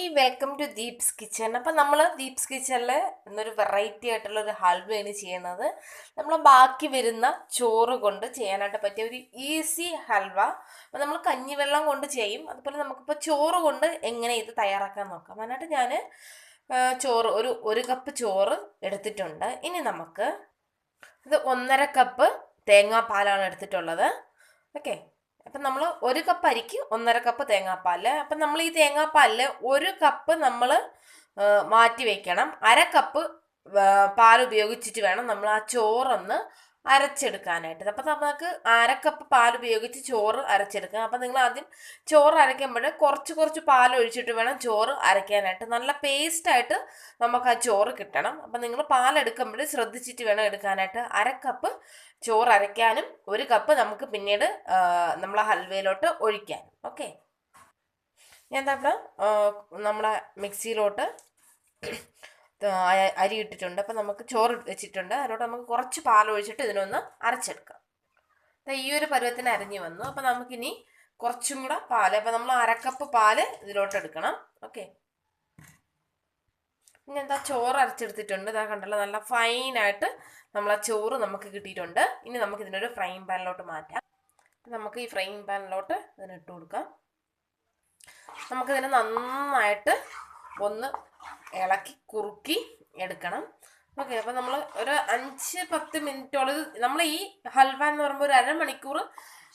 Hi welcome to Deeps kitchen appam നമ്മൾ ദീപ്സ് കിച്ചണിൽ ഇന്നൊരു വെറൈറ്റി ആയിട്ടുള്ള ഒരു ഹൽവയാണ് ചെയ്യുന്നത്. നമ്മൾ ബാക്കി വരുന്ന ചോറ് കൊണ്ട് ചെയ്യാനായിട്ട് പറ്റിയ ഒരു ഈസി ഹൽവ അപ്പം നമ്മൾ കഞ്ഞിവെള്ളം കൊണ്ട് ചെയ്യും. അതുപോലെ നമുക്കിപ്പോൾ ചോറ് കൊണ്ട് എങ്ങനെ ഇത് തയ്യാറാക്കാൻ നോക്കാം. അതിനായിട്ട് ഞാൻ ചോറ് ഒരു ഒരു കപ്പ് ചോറ് എടുത്തിട്ടുണ്ട്. ഇനി നമുക്ക് ഇത് ഒന്നര കപ്പ് തേങ്ങാപ്പാലാണ് എടുത്തിട്ടുള്ളത്. ഓക്കെ അപ്പം നമ്മൾ ഒരു കപ്പ് അരിക്ക് ഒന്നര കപ്പ് തേങ്ങാപ്പാൽ അപ്പം നമ്മൾ ഈ തേങ്ങാപ്പാലിൽ ഒരു കപ്പ് നമ്മൾ മാറ്റി വെക്കണം. അര കപ്പ് പാൽ ഉപയോഗിച്ചിട്ട് വേണം നമ്മൾ ആ ചോറൊന്ന് അരച്ചെടുക്കാനായിട്ട് അപ്പം നമുക്ക് അരക്കപ്പ് കപ്പ് പാൽ ഉപയോഗിച്ച് ചോറ് അരച്ചെടുക്കാം. അപ്പം നിങ്ങൾ ആദ്യം ചോറ് അരയ്ക്കുമ്പോൾ കുറച്ച് കുറച്ച് പാൽ ഒഴിച്ചിട്ട് വേണം ചോറ് അരയ്ക്കാനായിട്ട്. നല്ല പേസ്റ്റായിട്ട് നമുക്ക് ആ ചോറ് കിട്ടണം. അപ്പം നിങ്ങൾ പാൽ എടുക്കുമ്പോൾ ശ്രദ്ധിച്ചിട്ട് വേണം എടുക്കാനായിട്ട്. അരക്കപ്പ് കപ്പ് ചോറ് അരയ്ക്കാനും ഒരു കപ്പ് നമുക്ക് പിന്നീട് നമ്മളെ ഹൽവയിലോട്ട് ഒഴിക്കാൻ ഓക്കെ? ഞാൻ എന്താ നമ്മളെ മിക്സിയിലോട്ട് അരി ഇട്ടിട്ടുണ്ട്. അപ്പം നമുക്ക് ചോറ് വെച്ചിട്ടുണ്ട്. അതിലോട്ട് നമുക്ക് കുറച്ച് പാലൊഴിച്ചിട്ട് ഇതിനൊന്ന് അരച്ചെടുക്കാം. ഈ ഒരു പരുവത്തിന് അരിഞ്ഞു വന്നു. അപ്പം നമുക്കിനി കുറച്ചും കൂടെ പാൽ. അപ്പം നമ്മൾ അരക്കപ്പ് പാൽ ഇതിലോട്ട് എടുക്കണം. ഓക്കെ. പിന്നെ എന്താ ചോറ് അരച്ചെടുത്തിട്ടുണ്ട്. ഇതാ കണ്ടല്ലോ നല്ല ഫൈനായിട്ട് നമ്മളെ ചോറ് നമുക്ക് കിട്ടിയിട്ടുണ്ട്. ഇനി നമുക്ക് ഇതിനൊരു ഫ്രൈങ് പാനിലോട്ട് മാറ്റാം. നമുക്ക് ഈ ഫ്രൈങ് പാനിലോട്ട് ഇതിന് ഇട്ട് കൊടുക്കാം. നമുക്കിതിനെ നന്നായിട്ട് ഒന്ന് ഇളക്കി കുറുക്കി എടുക്കണം. ഓക്കെ അപ്പം നമ്മൾ ഒരു അഞ്ച് പത്ത് മിനിറ്റോളം നമ്മൾ ഈ ഹൽവ എന്ന് പറയുമ്പോൾ ഒരു അരമണിക്കൂർ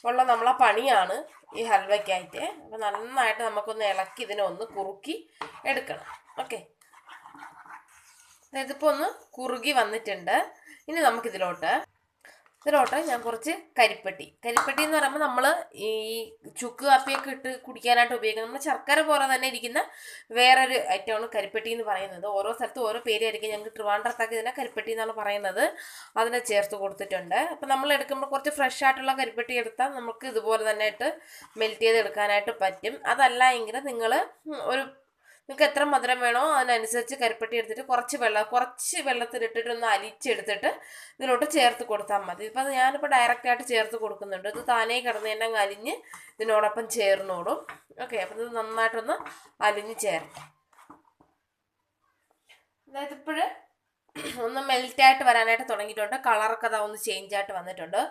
ഉള്ള നമ്മളെ പണിയാണ് ഈ ഹൽവയ്ക്കായിട്ട്. അപ്പം നന്നായിട്ട് നമുക്കൊന്ന് ഇളക്കി ഇതിനെ ഒന്ന് കുറുക്കി എടുക്കണം. ഓക്കെ ഇതിപ്പോൾ ഒന്ന് കുറുകി വന്നിട്ടുണ്ട്. ഇനി നമുക്കിതിലോട്ട് ഇതിലോട്ട് ഞാൻ കുറച്ച് കരിപ്പെട്ടി. കരിപ്പെട്ടി എന്ന് പറയുമ്പോൾ നമ്മൾ ഈ ചുക്ക് കാപ്പിയൊക്കെ ഇട്ട് കുടിക്കാനായിട്ട് ഉപയോഗിക്കുന്നത് നമ്മൾ ശർക്കര പോലെ തന്നെ ഇരിക്കുന്ന വേറൊരു ഐറ്റമാണ് കരിപ്പെട്ടി എന്ന് പറയുന്നത്. ഓരോ സ്ഥലത്തും ഓരോ പേരായിരിക്കും. ഞങ്ങൾക്ക് ട്രിവാൻഡ്രത്തൊക്കെ ഇതിനെ കരിപ്പെട്ടി എന്നാണ് പറയുന്നത്. അതിനെ ചേർത്ത് കൊടുത്തിട്ടുണ്ട്. അപ്പം നമ്മൾ എടുക്കുമ്പോൾ കുറച്ച് ഫ്രഷ് ആയിട്ടുള്ള കരിപ്പെട്ടി എടുത്താൽ നമുക്ക് ഇതുപോലെ തന്നെ ഇട്ട് മെൽറ്റ് ചെയ്ത് എടുക്കാനായിട്ട് പറ്റും. അതല്ല എങ്കിൽ നിങ്ങൾ ഒരു നിങ്ങൾക്ക് എത്ര മധുരം വേണോ അതിനനുസരിച്ച് കരിപ്പട്ടി എടുത്തിട്ട് കുറച്ച് വെള്ളം കുറച്ച് വെള്ളത്തിലിട്ടിട്ട് ഒന്ന് അലിച്ചെടുത്തിട്ട് ഇതിലോട്ട് ചേർത്ത് കൊടുത്താൽ മതി. ഇപ്പം ഞാനിപ്പോൾ ഡയറക്റ്റ് ആയിട്ട് ചേർത്ത് കൊടുക്കുന്നുണ്ട്. ഇത് താനേ കിടന്ന് തന്നെ അലിഞ്ഞ് ഇതിനോടൊപ്പം ചേർന്നോടും. ഓക്കെ അപ്പം ഇത് നന്നായിട്ടൊന്ന് അലിഞ്ഞ് ചേർക്കാം അതായത് ഇപ്പോഴ് ഒന്ന് മെൽറ്റായിട്ട് വരാനായിട്ട് തുടങ്ങിയിട്ടുണ്ട്. കളറൊക്കെ അതാ ഒന്ന് ചേഞ്ച് ആയിട്ട് വന്നിട്ടുണ്ട്.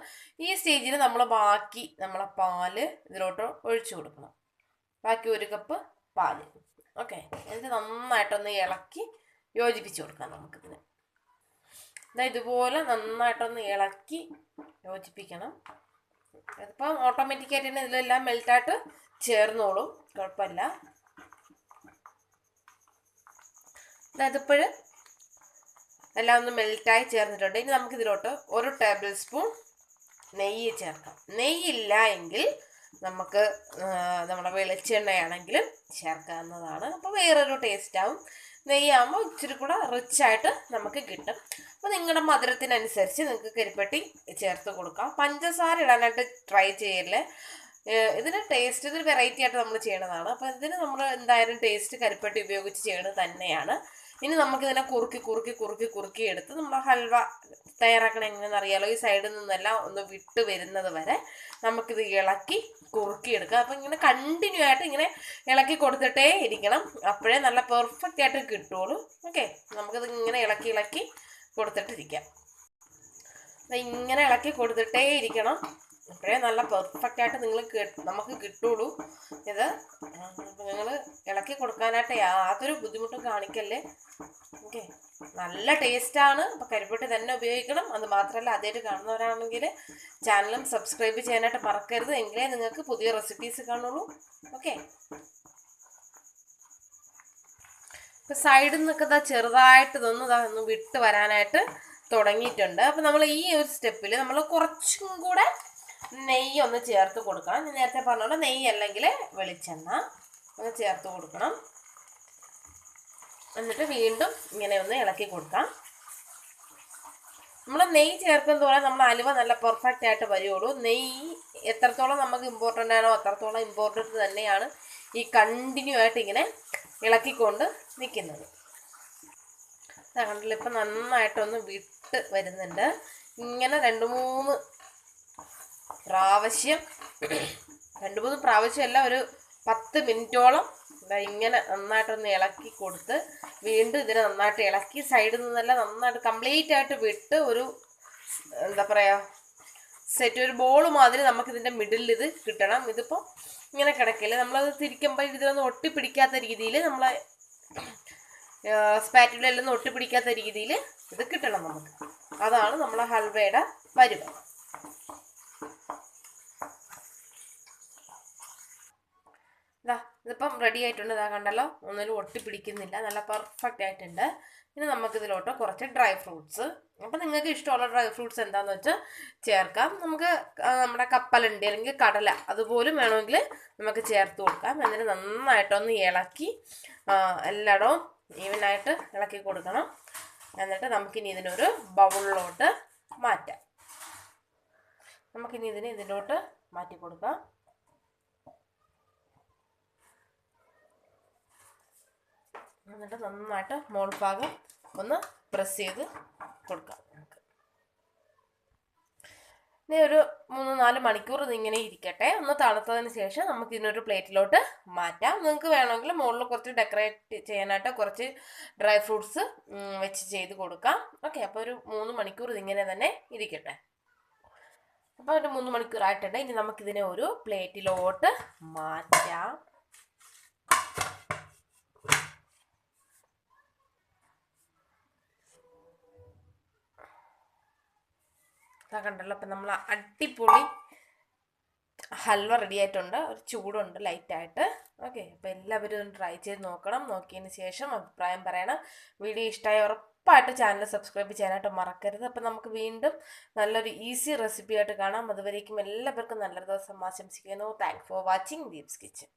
ഈ സ്റ്റേജിൽ നമ്മൾ ബാക്കി നമ്മളെ പാൽ ഇതിലോട്ട് ഒഴിച്ചു കൊടുക്കണം. ബാക്കി ഒരു കപ്പ് പാൽ. ഓക്കെ. എന്നിട്ട് നന്നായിട്ടൊന്ന് ഇളക്കി യോജിപ്പിച്ച് കൊടുക്കാം നമുക്കിതിന്. ഇതാ ഇതുപോലെ നന്നായിട്ടൊന്ന് ഇളക്കി യോജിപ്പിക്കണം. ഇതിപ്പം ഓട്ടോമാറ്റിക്കായിട്ട് തന്നെ ഇതിലെല്ലാം മെൽറ്റായിട്ട് ചേർന്നോളും. കുഴപ്പമില്ല. ഇതിപ്പോഴ് എല്ലാം ഒന്ന് മെൽറ്റായി ചേർന്നിട്ടുണ്ട്. ഇനി നമുക്കിതിലോട്ട് ഒരു ടേബിൾ സ്പൂൺ നെയ്യ് ചേർക്കാം. നെയ്യില്ല എങ്കിൽ നമുക്ക് നമ്മുടെ വെളിച്ചെണ്ണയാണെങ്കിലും ചേർക്കാവുന്നതാണ്. അപ്പോൾ വേറൊരു ടേസ്റ്റ് ആവും. നെയ്യാകുമ്പോൾ ഇച്ചിരി കൂടെ റിച്ചായിട്ട് നമുക്ക് കിട്ടും. അപ്പോൾ നിങ്ങളുടെ മധുരത്തിനനുസരിച്ച് നിങ്ങൾക്ക് കരിപ്പെട്ടി ചേർത്ത് കൊടുക്കാം. പഞ്ചസാര ഇടാനായിട്ട് ട്രൈ ചെയ്യല്ലേ? ഇതിന് ടേസ്റ്റ് ഇതൊരു വെറൈറ്റി ആയിട്ട് നമ്മൾ ചെയ്യണതാണ്. അപ്പോൾ ഇതിന് നമ്മൾ എന്തായാലും ടേസ്റ്റ് കരിപ്പെട്ടി ഉപയോഗിച്ച് ചെയ്യണത് തന്നെയാണ്. ഇനി നമുക്കിതിനെ കുറുക്കി കുറുക്കി കുറുക്കി കുറുക്കി എടുത്ത് നമ്മൾ ഹൽവ തയ്യാറാക്കണം എങ്ങനെയെന്ന് അറിയാലോ ഈ സൈഡിൽ നിന്നെല്ലാം ഒന്ന് വിട്ട് വരുന്നത് വരെ നമുക്കിത് ഇളക്കി കുറുക്കി എടുക്കുക. അപ്പം ഇങ്ങനെ കണ്ടിന്യൂ ആയിട്ട് ഇങ്ങനെ ഇളക്കി കൊടുത്തിട്ടേ ഇരിക്കണം. അപ്പോഴേ നല്ല പെർഫെക്റ്റ് ആയിട്ട് കിട്ടുള്ളൂ ഓക്കെ നമുക്കിത് ഇങ്ങനെ ഇളക്കി ഇളക്കി കൊടുത്തിട്ടിരിക്കാം. ഇങ്ങനെ ഇളക്കി കൊടുത്തിട്ടേ ഇരിക്കണം. അപ്പോഴേ നല്ല പെർഫെക്റ്റ് ആയിട്ട് നിങ്ങൾ നമുക്ക് കിട്ടുള്ളൂ. ഇത് നിങ്ങൾ ഇളക്കി കൊടുക്കാനായിട്ട് യാതൊരു ബുദ്ധിമുട്ടും കാണിക്കല്ലേ? ഓക്കെ. നല്ല ടേസ്റ്റാണ് അപ്പോൾ കരിപ്പെട്ടി തന്നെ ഉപയോഗിക്കണം. അത് മാത്രമല്ല അതേറ്റ് കാണുന്നവരാണെങ്കിൽ ചാനലും സബ്സ്ക്രൈബ് ചെയ്യാനായിട്ട് മറക്കരുത്. എങ്കിലേ നിങ്ങൾക്ക് പുതിയ റെസിപ്പീസ് കാണുള്ളൂ. ഓക്കെ. ഇപ്പം സൈഡിൽ നിന്നൊക്കെ ചെറുതായിട്ട് ഇതൊന്ന് ഒന്ന് വിട്ട് വരാനായിട്ട് തുടങ്ങിയിട്ടുണ്ട്. അപ്പം നമ്മൾ ഈ ഒരു സ്റ്റെപ്പിൽ നമ്മൾ കുറച്ചും കൂടെ നെയ്യ് ഒന്ന് ചേർത്ത് കൊടുക്കണം. ഞാൻ നേരത്തെ പറഞ്ഞ പറഞ്ഞോളൂ നെയ്യ് അല്ലെങ്കിൽ വെളിച്ചെണ്ണ ഒന്ന് ചേർത്ത് കൊടുക്കണം. എന്നിട്ട് വീണ്ടും ഇങ്ങനെ ഒന്ന് ഇളക്കി കൊടുക്കാം. നമ്മൾ നെയ്യ് ചേർക്കും നമ്മൾ അലുവ നല്ല പെർഫെക്റ്റ് ആയിട്ട് വരുള്ളൂ നെയ്യ് എത്രത്തോളം നമുക്ക് ഇമ്പോർട്ടന്റ് ആണോ അത്രത്തോളം ഇമ്പോർട്ടന്റ് തന്നെയാണ് ഈ കണ്ടിന്യൂ ആയിട്ട് ഇങ്ങനെ ഇളക്കിക്കൊണ്ട് നിൽക്കുന്നത് കണ്ടില്ല നന്നായിട്ടൊന്ന് വിട്ട് വരുന്നുണ്ട്. ഇങ്ങനെ രണ്ട് മൂന്ന് പ്രാവശ്യം രണ്ട് മൂന്ന് പ്രാവശ്യമല്ല ഒരു പത്ത് മിനിറ്റോളം ഇങ്ങനെ നന്നായിട്ടൊന്ന് ഇളക്കി കൊടുത്ത് വീണ്ടും ഇതിനെ നന്നായിട്ട് ഇളക്കി സൈഡിൽ നിന്നല്ല നന്നായിട്ട് കംപ്ലീറ്റ് ആയിട്ട് വിട്ട് ഒരു എന്താ പറയുക സെറ്റ് ഒരു ബോൾ മാതിരി നമുക്കിതിന്റെ മിഡിലിൽ ഇത് കിട്ടണം. ഇതിപ്പോൾ ഇങ്ങനെ കിടക്കില്ല. നമ്മളത് തിരിക്കുമ്പോൾ ഇതിലൊന്നും ഒട്ടിപ്പിടിക്കാത്ത രീതിയിൽ നമ്മളെ സ്പാറ്റിലൊന്നും ഒട്ടിപ്പിടിക്കാത്ത രീതിയിൽ ഇത് കിട്ടണം നമുക്ക്. അതാണ് നമ്മളെ ഹൽവയുടെ പരുവം ഇതാ ഇതിപ്പം റെഡി ആയിട്ടുണ്ട്. ഇതാ കണ്ടല്ലോ? ഒന്നിലും ഒട്ടിപ്പിടിക്കുന്നില്ല. നല്ല പെർഫെക്റ്റ് ആയിട്ടുണ്ട്. ഇനി നമുക്കിതിലോട്ട് കുറച്ച് ഡ്രൈ ഫ്രൂട്ട്സ് അപ്പം നിങ്ങൾക്ക് ഇഷ്ടമുള്ള ഡ്രൈ ഫ്രൂട്ട്സ് എന്താണെന്ന് വെച്ചാൽ ചേർക്കാം. നമുക്ക് നമ്മുടെ കപ്പലുണ്ട് അല്ലെങ്കിൽ കടല അതുപോലും വേണമെങ്കിൽ നമുക്ക് ചേർത്ത് കൊടുക്കാം. എന്നിട്ട് നന്നായിട്ടൊന്ന് ഇളക്കി എല്ലായിടവും ഈവനായിട്ട് ഇളക്കി കൊടുക്കണം. എന്നിട്ട് നമുക്കിനി ഇതിനൊരു ബൗളിലോട്ട് മാറ്റാം. നമുക്കിനി ഇതിനെ ഇതിലോട്ട് മാറ്റി കൊടുക്കാം. എന്നിട്ട് നന്നായിട്ട് മോൾ ഭാഗം ഒന്ന് പ്രസ് ചെയ്ത് കൊടുക്കാം നമുക്ക്. ഇനി ഒരു മൂന്ന് നാല് മണിക്കൂർ ഇതിങ്ങനെ ഇരിക്കട്ടെ. ഒന്ന് തണുത്തതിന് ശേഷം നമുക്ക് ഇതിനൊരു പ്ലേറ്റിലോട്ട് മാറ്റാം. നിങ്ങൾക്ക് വേണമെങ്കിൽ മുകളിൽ കുറച്ച് ഡെക്കറേറ്റ് ചെയ്യാനായിട്ട് കുറച്ച് ഡ്രൈ ഫ്രൂട്ട്സ് വെച്ച് ചെയ്ത് കൊടുക്കാം. ഓക്കെ അപ്പോൾ ഒരു മൂന്ന് മണിക്കൂർ ഇതിങ്ങനെ തന്നെ ഇരിക്കട്ടെ. അപ്പോൾ ഒരു മൂന്ന് മണിക്കൂർ ആയിട്ടുണ്ട് ഇനി നമുക്കിതിനെ ഒരു പ്ലേറ്റിലോട്ട് മാറ്റാം. ഇതാ കണ്ടല്ലോ. അപ്പം നമ്മൾ അടിപൊളി ഹൽവ റെഡി ആയിട്ടുണ്ട്. ഒരു ചൂടുണ്ട് ലൈറ്റായിട്ട് ഓക്കെ അപ്പോൾ എല്ലാവരും ഒന്ന് ട്രൈ ചെയ്ത് നോക്കണം. നോക്കിയതിന് ശേഷം അഭിപ്രായം പറയണം. വീഡിയോ ഇഷ്ടമായ ഉറപ്പായിട്ട് ചാനൽ സബ്സ്ക്രൈബ് ചെയ്യാനായിട്ട് മറക്കരുത്. അപ്പം നമുക്ക് വീണ്ടും നല്ലൊരു ഈസി റെസിപ്പി ആയിട്ട് കാണാം. അതുവരേക്കും എല്ലാവർക്കും നല്ലൊരു ദിവസം ആശംസിക്കുന്നു. Thank for watching Deeps kitchen